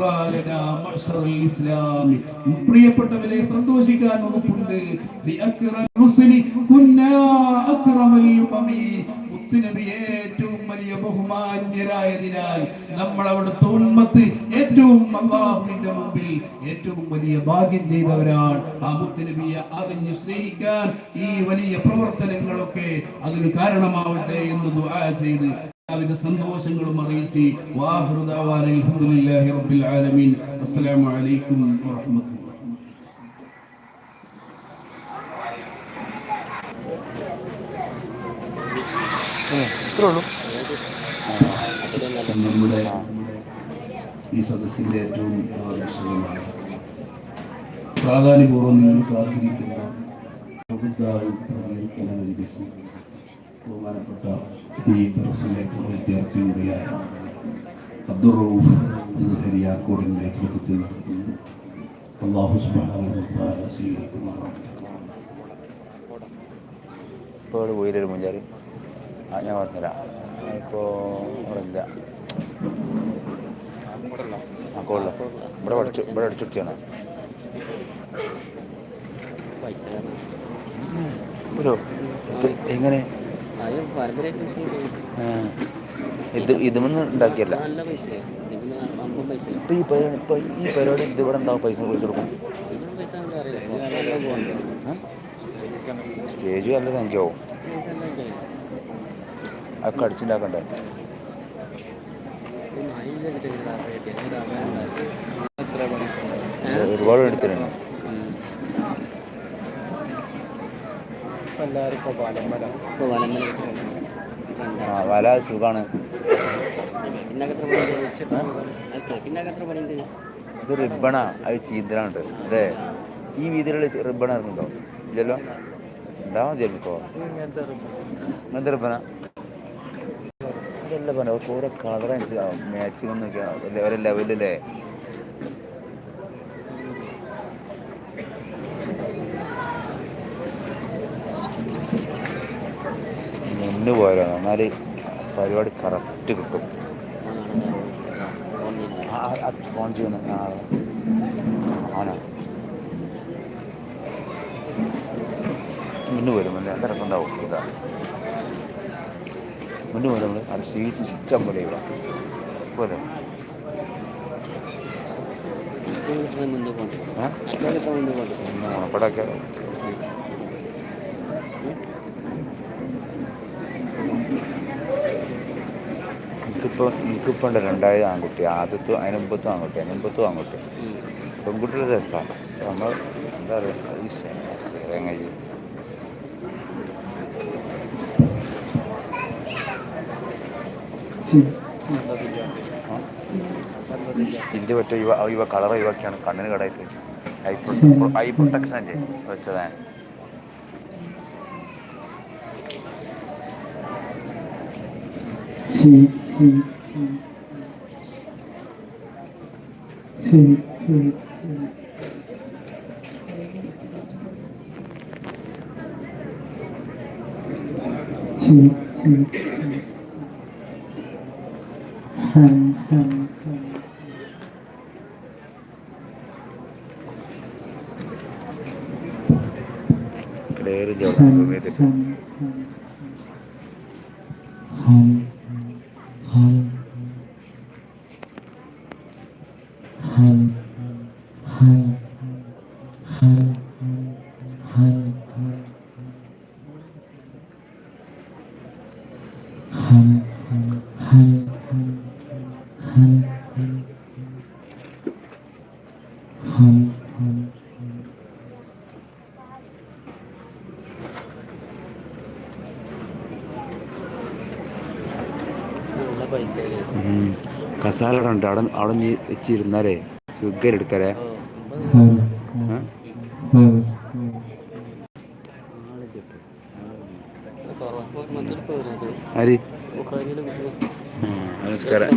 ബുസ്റാലനാ മഅ്ശറൽ ഇസ്ലാം പ്രിയപ്പെട്ടവരെ സന്തോഷിക്കാൻ വകുപ്പുണ്ട്. ഏറ്റവും വലിയ ബഹുമാന്യരായതിനാൽ നമ്മൾ അവിടുത്തെ ഉമ്മത്ത് ഏറ്റവും അള്ളാഹുവിന്റെ മുമ്പിൽ ഏറ്റവും വലിയ ഭാഗ്യം ചെയ്തവരാണ്. ആ മുത്തനബിയെ അറിഞ്ഞ് സ്നേഹിക്കാൻ ഈ വലിയ പ്രവർത്തനങ്ങളൊക്കെ അതിന് കാരണമാവട്ടെ എന്ന് ദുആ ചെയ്ത് എല്ലാവിധ സന്തോഷങ്ങളും അറിയിച്ച് അൽഹംദുലില്ലാഹി റബ്ബിൽ ആലമീൻ. അസ്സലാമു അലൈക്കും വറഹ്മത്തുള്ളാഹി നമ്മുടെ ഈ സദസ്സിന്റെ ഏറ്റവും ആകർഷകമാണ്. പ്രാധാന്യപൂർവം നിങ്ങൾ കാത്തിരിക്കുന്ന ബഹുമാനപ്പെട്ട ഈ ദർസിലെ വിദ്യാർത്ഥി കൂടിയായ അബ്ദുൾ റൌഫ് ഹരിയാക്കോടിന്റെ നേതൃത്വത്തിൽ നടക്കുന്നു അള്ളാഹു ഇപ്പോൾ ഇവിടെ പോയില്ലൊരു മുഞ്ചാറ് ആ ഞാൻ പറഞ്ഞുതരാം ഇപ്പോൾ ഇവിടെ ഇല്ല ആ കോളില്ല ഇവിടെ പഠിച്ചു ഇവിടെ അടിച്ചു കുട്ടിയാണ്. ഒരു എങ്ങനെ? ഇത് ഇതുമെന്ന് ഉണ്ടാക്കിയല്ല. ഇപ്പം ഈ പരിപാടി ഇപ്പം ഈ പരിപാടി ഇത് ഇവിടെ എന്താവും പൈസ പൈസ കൊടുക്കും സ്റ്റേജ് നല്ല സംഖ്യയാവും അതൊക്കെ അടിച്ചുണ്ടാക്കണ്ടേ ഒരുപാട് അതിൽ വെച്ചിട്ട് ഇവിടെ ആഗ്രഹിക്കുക ഒരു ആഗ്രഹം ഉണ്ടായിരുന്നു എത്ര പണി ഒരുപാട് എടുത്തിട്ടുണ്ട് ഇപ്പോൾ വലമ്പല. ആ വല സുഖമാണ് പണിയുണ്ട്? ഇത് റിബണാ അത് ചീന്തലുണ്ട് അതെ. ഈ വീതിയിലുള്ള റിബൺ ഇറങ്ങുന്നുണ്ടോ? ഇല്ലല്ലോ? ഉണ്ടാവാൻ ചേർന്നിപ്പോ ഇങ്ങനത്തെ റിബണ. ഇതല്ല പറഞ്ഞ ഓരോ കളർ അനുസരിച്ച് മാച്ചിങ് ഒന്നൊക്കെ ഓരോ ലെവലല്ലേ മുന്നു പോയാലോ എന്നാൽ പരിപാടി കറക്റ്റ് കിട്ടും. ഫോൺ ചെയ്യുന്ന. മുന്നു വരും അല്ലേ നല്ല രസം ഉണ്ടാവും ഇതാ. മുന്നു വരും നമ്മൾ അത് സീറ്റ് ഇഷ്ടം പോലെ ഇവിടെ. പോലെ മുന്നേ ഇവിടെയൊക്കെ എനിക്കിപ്പോൾ ഉണ്ട് രണ്ടായിരം ആൺകുട്ടി. ആദ്യത്തും അതിന് മുമ്പത്തും ആൺകുട്ടി. അതിന് മുമ്പത്തും ആൺകുട്ടി പെൺകുട്ടിയുടെ രസമാണ് നമ്മൾ എന്താ പറയുക കഴിയും? ഇതിന്റെ പറ്റ ഇവ ഇവ കളർ ഇവയൊക്കെയാണ് കണ്ണിന് കടായിട്ട്. ഐ പ്രൊട്ട ഐ പ്രൊട്ടക്ഷൻ അല്ലേ വെച്ചതാണ് Sí, sí. Sí, sí. Ha, ha, ha. കയറി ജോലി സമയത്ത് hun, hun. കസാല ഉണ്ട് അവിടെ അവിടെ നീ വെച്ചിരുന്നാലേ സുഖം എടുക്കലേ ആര്? നമസ്കാരം.